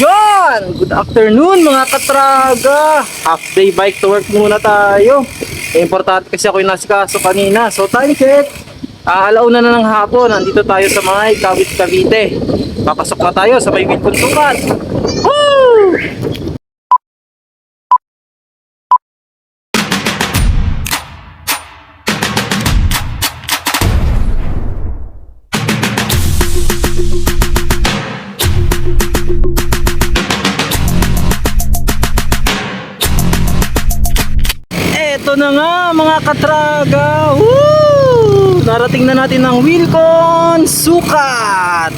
Yon! Good afternoon mga katraga! Half day bike to work muna tayo. Eh, importante kasi ako yung nasikaso kanina. So time check. Ah, alauna na ng hapon. Nandito tayo sa may Kawit Cavite. Papasok na tayo sa may Wilpuntukan. Eto na nga mga katraga. Woo! Narating na natin ang Wilcon Sukat.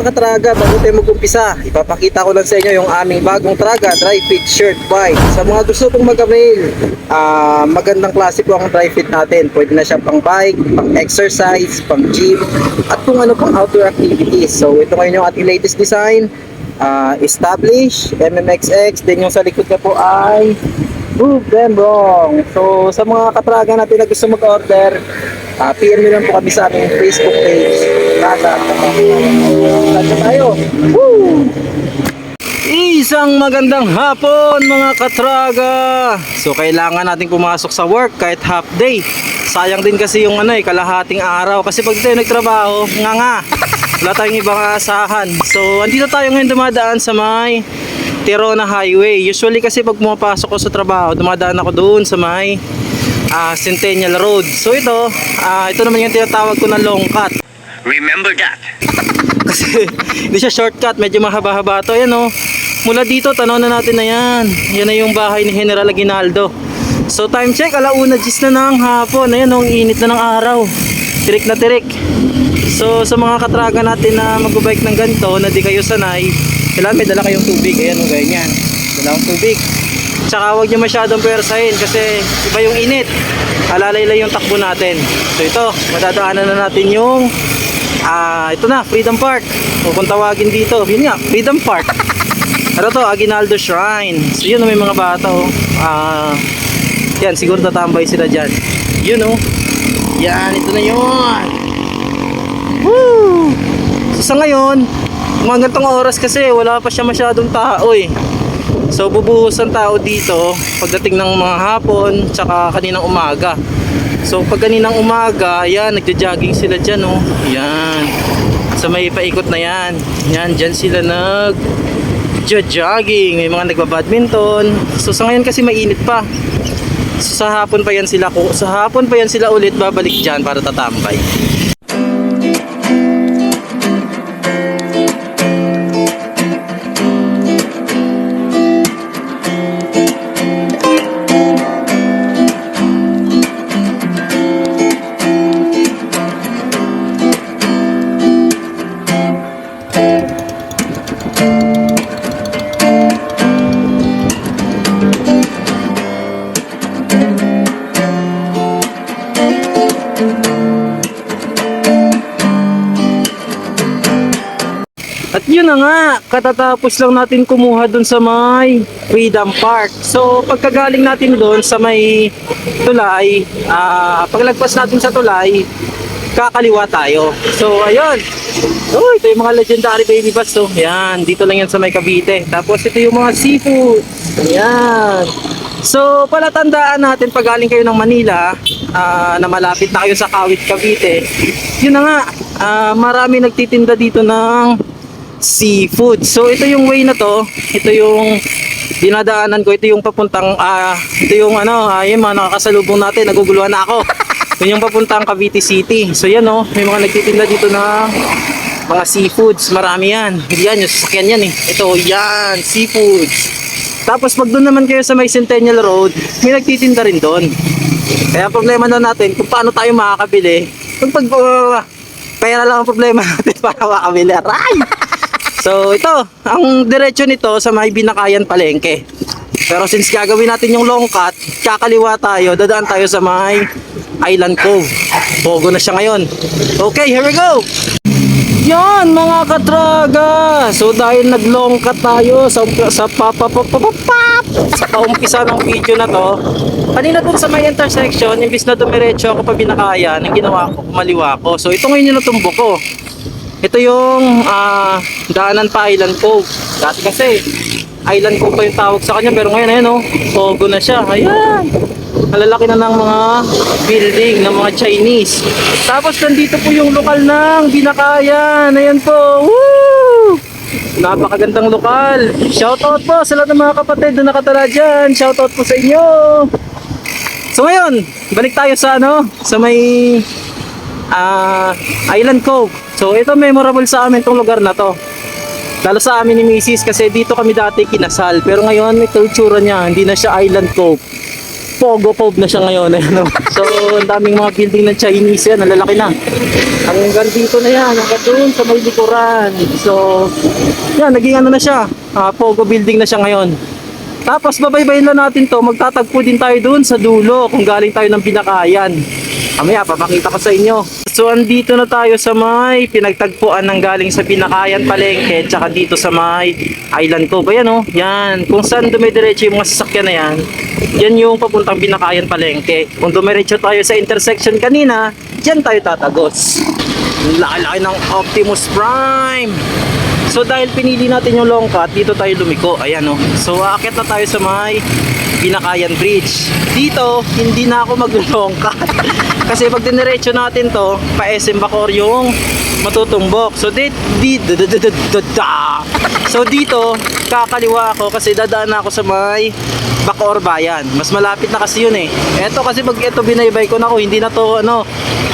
Mga katraga, bago tayo mag-umpisa, ipapakita ko lang sa inyo yung aming bagong traga, dry fit shirt bike. Sa mga gusto pong mag-avail, ah, magandang klase po ang dry fit natin. Pwede na siya pang bike, pang exercise, pang gym, at kung ano pang outdoor activities. So ito ngayon yung ating latest design, ah, Establish, MMXX, then yung sa likod na po ay Prove them wrong. So, sa mga katraga natin na gusto mag-order, uh, PM nyo lang po kami sa aming Facebook page. Kasa tayo. Woo! Isang magandang hapon mga katraga. So kailangan natin pumasok sa work kahit half day. Sayang din kasi yung ano eh, kalahating araw. Kasi pag tayo nagtrabaho, nga nga. Wala tayong ibang aasahan. So andito tayo ngayon dumadaan sa may Tirona Highway. Usually kasi pag pumapasok ko sa trabaho, dumadaan ako doon sa may ah, Centennial Road. So ito, ah, ito naman yung tinatawag ko na long cut. Remember that. Kasi hindi siya shortcut, medyo mahaba-haba to. Ayan oh. Mula dito, tanaw na natin na yan. Yan na yung bahay ni General Aguinaldo. So time check, alauna gis na ng hapon. Ayan oh, init na ng araw. Tirik na tirik. So sa mga katraga natin na magbabike ng ganito, na di kayo sanay, kailangan may dala kayong tubig. Ayan oh, ganyan. Dala akong tubig. Tsaka huwag nyo masyadong persahin kasi iba yung init. Alalay lang yung takbo natin. So ito, madadaanan na natin yung Ah, ito na, Freedom Park. O kung tawagin dito, yun nga, Freedom Park. Ano to, Aguinaldo Shrine. So yun, may mga bata oh. Ah, yan, siguro tatambay sila dyan. Yun oh. Yan, ito na yun. Woo! So sa ngayon, mga gantong oras kasi wala pa siya masyadong tao eh. So bubuhos ang tao dito pagdating ng mga hapon tsaka kaninang umaga. So pag kaninang umaga, yan, nagja-jogging sila dyan oh. Yan. Sa may paikot na yan. Yan, dyan sila nag jogging may mga nagbabadminton. So sa ngayon kasi mainit pa. So, sa hapon pa yan sila ko. Sa hapon pa yan sila ulit babalik dyan para tatambay. At yun na nga, katatapos lang natin kumuha dun sa may Freedom Park. So pagkagaling natin doon sa may tulay, ah paglagpas natin sa tulay, kakaliwa tayo. So ayun. Oh, ito yung mga legendary baby bus to. Yan, dito lang yan sa may Cavite. Tapos ito yung mga seafood. Yan. So, palatandaan natin pag galing kayo ng Manila, ah, na malapit na kayo sa Kawit, Cavite. Yun na nga, ah, marami nagtitinda dito ng seafood. So ito yung way na to, ito yung dinadaanan ko, ito yung papuntang ah ito yung ano, ah, yung mga nakakasalubong natin, naguguluhan na ako. Yun yung papuntang Cavite City. So yan oh, may mga nagtitinda dito na mga seafoods, marami yan. Yan yung sasakyan yan eh. Ito, yan, seafoods. Tapos pag doon naman kayo sa may Centennial Road, may nagtitinda rin doon. Kaya problema na natin kung paano tayo makakabili. Kung pag uh, pera lang ang problema natin para makabili. Aray! So ito, ang diretsyo nito sa may binakayan palengke. Pero since gagawin natin yung long cut, kakaliwa tayo, dadaan tayo sa may Island Cove. Pogo na siya ngayon. Okay, here we go! Yan mga katraga. So dahil naglongkat tayo sa sa papapapapap sa paumpisa ng video na to. Kanina dun sa may intersection, imbis na dumiretso ako pa binakayan, ang ginawa ko, kumaliwa ko. So ito ngayon yung natumbok ko. Ito yung ah, daanan pa Island Cove. Dati kasi Island Cove pa yung tawag sa kanya pero ngayon ayan oh, Pogo na siya. Ayan. Malalaki na ng mga building ng mga Chinese. Tapos nandito po yung lokal ng Binakayan. Ayan po. Woo! Napakagandang lokal. Shoutout po sa lahat ng mga kapatid na nakatala dyan. Shoutout po sa inyo. So ngayon, balik tayo sa ano, sa may ah, Island Cove. So ito memorable sa amin tong lugar na to. Lalo sa amin ni Mrs. kasi dito kami dati kinasal. Pero ngayon ito yung tsura niya, hindi na siya Island Cove. Pogo Cove na siya ngayon. Ano? So ang daming mga building ng Chinese yan, nalalaki na. Hanggang dito na yan, hanggang doon sa may likuran. So yan, naging ano na siya, ah, Pogo building na siya ngayon. Tapos babaybayin lang natin to, magtatagpo din tayo doon sa dulo kung galing tayo ng Binakayan. Mamaya, papakita ko sa inyo. So, andito na tayo sa may pinagtagpuan ng galing sa Binakayan Palengke, tsaka dito sa may Island Cove. Ayan o, yan. Kung saan dumidiretso yung mga sasakyan na yan, yan yung papuntang Binakayan Palengke. Kung dumiretso tayo sa intersection kanina, dyan tayo tatagos. Laki-laki ng Optimus Prime! So dahil pinili natin yung long cut, dito tayo lumiko. Ayan o. So aakyat na tayo sa may Binakayan Bridge. Dito, hindi na ako mag-long cut. Kasi pag diniretso natin to, pa SM Bacor yung matutumbok. So di, di, da, da, da, da, da, da. So dito, kakaliwa ako kasi dadaan ako sa may Bacoor Bayan. Mas malapit na kasi yun eh. Eto kasi pag ito binaybay ko na ako, hindi na to ano,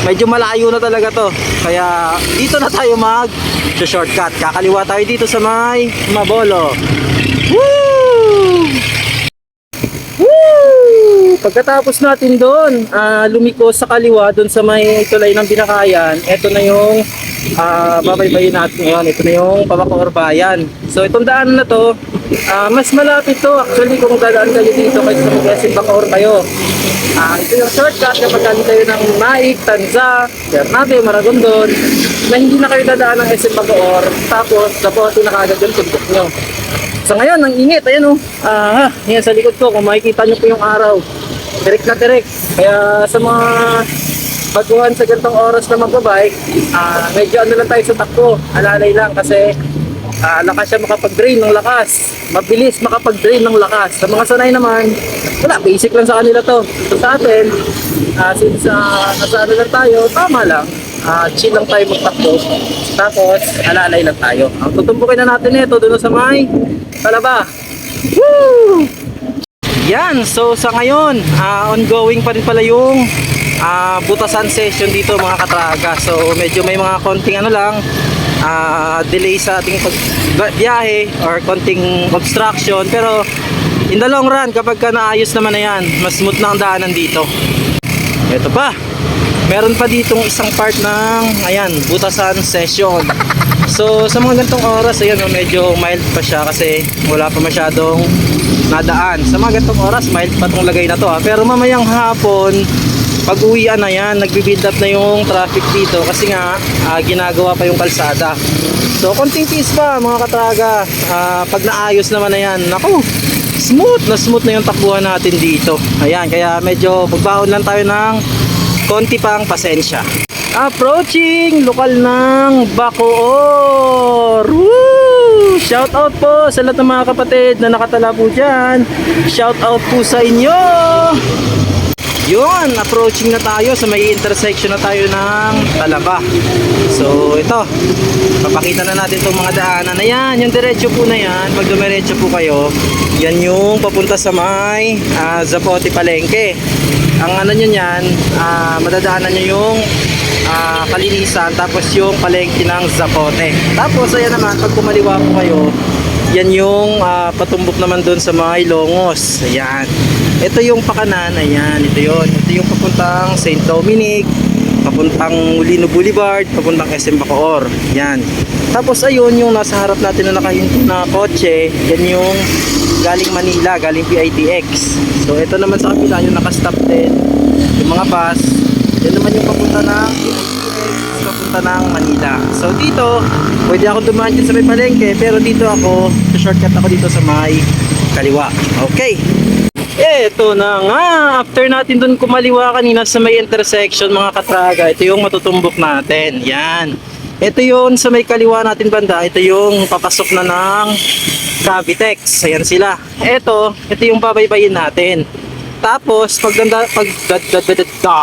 medyo malayo na talaga to. Kaya dito na tayo mag shortcut. Kakaliwa tayo dito sa may Mabolo. Woo! Pagkatapos natin doon, ah, lumiko sa kaliwa doon sa may tulay ng Binakayan, ito na yung ah, babaybayin natin ngayon. Ito na yung Pabacoor Bayan. So itong daan na to, ah, mas malapit to actually kung dadaan kayo dito kasi sa Magasin Bacoor kayo. Ah, ito yung shortcut kapag kayo ng Maik, Tanza, Bernate, Maragondon, na hindi na kayo dadaan ng SM Bacoor, tapos dapat na kaagad yung tumbok nyo. So ngayon, ang init, ayan o. Ah, yan sa likod ko, kung makikita nyo po yung araw. Direct na direct. Kaya sa mga baguhan sa gantong oras na magbabike, ah, medyo ano lang tayo sa takbo. Alalay lang kasi ah, lakas siya makapag-drain ng lakas. Mabilis makapag-drain ng lakas. Sa mga sanay naman, wala, basic lang sa kanila to. So sa atin, ah, since uh, nasa ano lang tayo, tama lang. Ah, chill lang tayo magtakbo. Tapos, alalay lang tayo. Ang tutumbukin na natin ito doon sa may talaba. Woo! Yan, so sa ngayon, ah, ongoing pa rin pala yung ah, butasan session dito mga katraga. So medyo may mga konting ano lang, ah, delay sa ating pagbiyahe or konting obstruction. Pero in the long run, kapag ka naayos naman na yan, mas smooth na ang daanan dito. Ito pa, meron pa ditong isang part ng, ayan, butasan session. So sa mga gantong oras, ayan, medyo mild pa siya kasi wala pa masyadong nadaan. Sa mga gantong oras, mild pa tong lagay na to ha. Pero mamayang hapon, pag uwian na yan, nagbi-build up na yung traffic dito kasi nga ah, ginagawa pa yung kalsada. So konting tiis pa mga katraga. Ah, pag naayos naman na yan, naku, smooth na smooth na yung takbuhan natin dito. Ayan, kaya medyo magbaon lang tayo ng konti pang pasensya. Approaching lokal ng Bacoor. Shout out po sa lahat ng mga kapatid na nakatala po dyan. Shout out po sa inyo. Yun, approaching na tayo sa may intersection na tayo ng Talaba. So, ito. Papakita na natin itong mga daanan na. Yung diretso po na yan, pag dumiretso po kayo, yan yung papunta sa may ah, Zapote Palengke. Ang ano nyo yan, ah, madadaanan nyo yung ah, kalinisan, tapos yung palengke ng Zapote. Tapos, ayan naman, pag kumaliwa po kayo, yan yung ah, patumbok naman doon sa mga Ilongos. Ayan. Ito yung pakanan. Ayan. Ito yun. Ito yung papuntang St. Dominic. Papuntang Molino Boulevard. Papuntang SM Bacoor. Yan. Tapos ayun yung nasa harap natin na nakahinto na kotse. Yan yung galing Manila. Galing PITX. So ito naman sa kabila yung nakastop din. Yung mga bus. Yan naman yung papunta ng PITX. Papunta ng Manila. So dito, pwede ako dumaan dyan sa may palengke, pero dito ako, shortcut ako dito sa may kaliwa. Okay. Eto na nga, after natin dun kumaliwa kanina sa may intersection mga katraga, ito yung matutumbok natin. Yan. Ito yun sa may kaliwa natin banda, ito yung papasok na ng Cavitex. Ayan sila. Ito, ito yung babaybayin natin. Tapos, pag danda, pag dad, dad, dad, dad, da,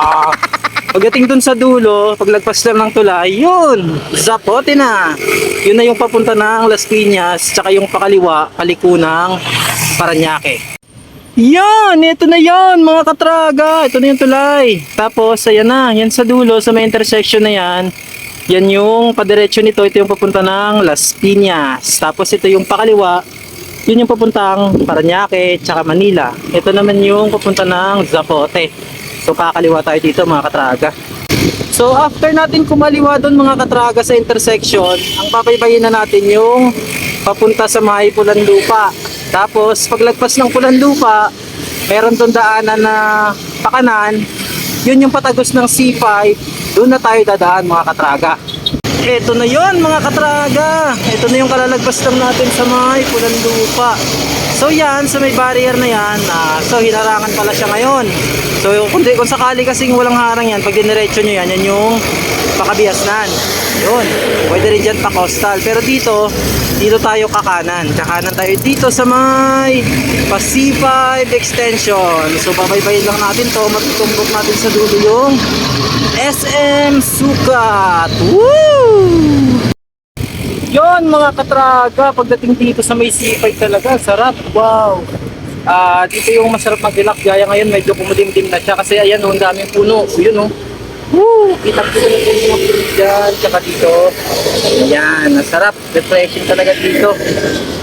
pagdating dun sa dulo, paglagpas lang ng tulay, yun, zapote na. Yun na yung papunta ng Las Piñas, tsaka yung pakaliwa, paliko ng Paranaque. Yan, ito na yan mga katraga. Ito na yung tulay. Tapos, ayan na, yan sa dulo, sa may intersection na yan. Yan yung padiretso nito, ito yung papunta ng Las Piñas. Tapos ito yung pakaliwa, yun yung papuntang Paranaque, tsaka Manila. Ito naman yung papunta ng Zapote. So kakaliwa tayo dito mga katraga. So after natin kumaliwa doon mga katraga sa intersection, ang pabaybayin na natin yung papunta sa may Pulanlupa. Tapos paglagpas ng Pulanlupa, meron doon daanan na pakanan. Yun yung patagos ng C5. Doon na tayo dadaan mga katraga. Ito na yon mga katraga. Ito na yung kalalagpas lang natin sa may Pulanlupa. So yan, sa may barrier na yan, ah, so hinarangan pala siya ngayon. So kung, kung sakali kasing walang harang yan, pag diniretso nyo yan, yan yung pakabiasnan. Yun, pwede rin dyan pa coastal. Pero dito, dito tayo kakanan. Kakanan tayo dito sa may Pa-C5 extension. So babaybayin lang natin to, matutumbok natin sa dulo yung SM Sukat. Woo! Yon mga katraga, pagdating dito sa may C5 talaga, sarap. Wow. Ah, dito yung masarap mag-relax gaya ngayon, medyo kumulimlim na siya kasi ayan, oh, ang daming puno. Yun oh. Woo! Kita ko yung mga puno dyan, tsaka dito. Ayan, masarap. Refreshing talaga dito.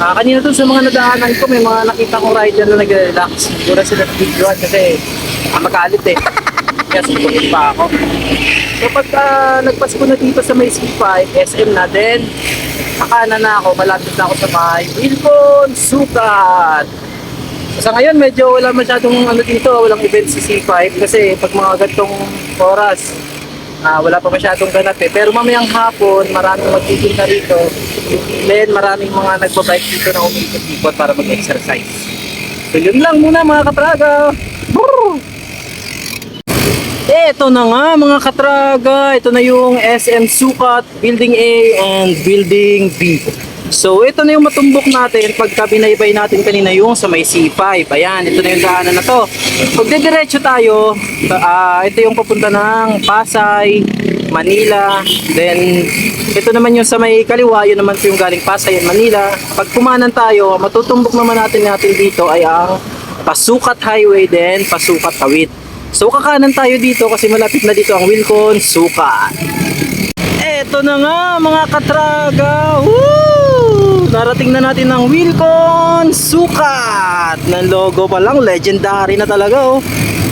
Ah, kanina dun sa mga nadaanan ko, may mga nakita kong rider na nag-relax. Siguro sila videoan kasi ah, magalit eh. Kaya sumunod pa ako. So pag ah, nagpasko na dito sa may C5, SM na din, Akana na ako, malapit na ako sa may Wilcon Sukat. Sa ngayon, medyo wala masyadong ano dito, walang event sa C5 kasi pag mga gantong oras, ah, wala pa masyadong ganap eh. Pero mamayang hapon, maraming magtitinda rito. Then maraming mga nagbabike dito na umikot-ikot para mag-exercise. So yun lang muna mga katraga. Brrr! Ito na nga mga katraga, ito na yung SM Sukat, Building A and Building B. So ito na yung matumbok natin pagka binaybay natin kanina yung sa may C5. Ayan, ito na yung daanan na to. Pag didiretso tayo, ah, ito yung papunta ng Pasay, Manila. Then ito naman yung sa may kaliwa, yun naman yung galing Pasay and Manila. Pag kumanan tayo, matutumbok naman natin natin dito ay ang Pasukat Highway then Pasukat Tawid. So kakanan tayo dito kasi malapit na dito ang Wilcon Sukat. Eto na nga mga katraga. Woo! Narating na natin ang Wilcon Sukat. Ng logo pa lang, legendary na talaga oh.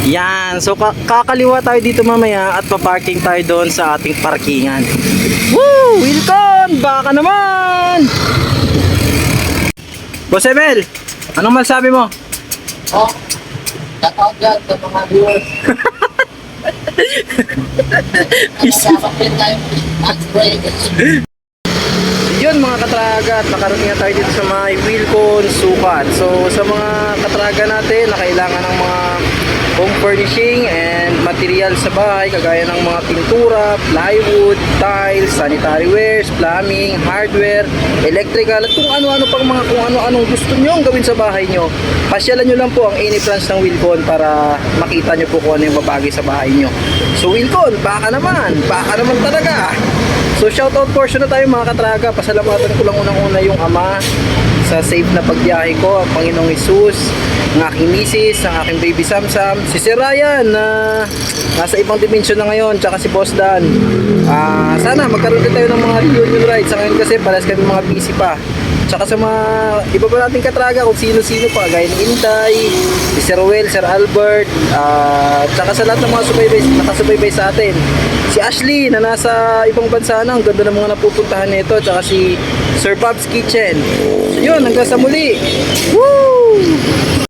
Yan, so ka- kakaliwa tayo dito mamaya at paparking tayo doon sa ating parkingan. Woo! Wilcon! Baka naman! Boss Emel, anong masabi mo? Oh, shoutout dyan sa mga viewers. Kasama din tayo. Yun mga katraga at nakarating na tayo dito sa may Wilcon Sukat. So sa mga katraga natin na kailangan ng mga home furnishing and material sa bahay kagaya ng mga pintura, plywood, tiles, sanitary wares, plumbing, hardware, electrical at kung ano-ano pang mga kung ano-anong gusto nyo gawin sa bahay nyo. Pasyalan nyo lang po ang any branch ng Wilcon para makita nyo po kung ano yung babagay sa bahay nyo. So Wilcon, baka naman, baka naman talaga. So shoutout portion na tayo mga katraga. Pasalamatan ko lang unang-una yung ama sa safe na pagbiyahe ko, ang Panginoong Isus, ang aking misis, ang aking baby Samsam, si Sir Ryan na nasa ibang dimension na ngayon, tsaka si Boss Dan. Ah, sana magkaroon din tayo ng mga reunion rides. Sa ngayon kasi palas kami mga busy pa. Tsaka sa mga iba pa nating katraga kung sino-sino pa, gaya ni Inday, si Sir Will, Sir Albert, ah, tsaka sa lahat ng mga subaybay, nakasubaybay sa atin. Si Ashley na nasa ibang bansa na, ang ganda ng mga napupuntahan nito, tsaka si Sir Bob's Kitchen. So yun, hanggang sa muli. Woo!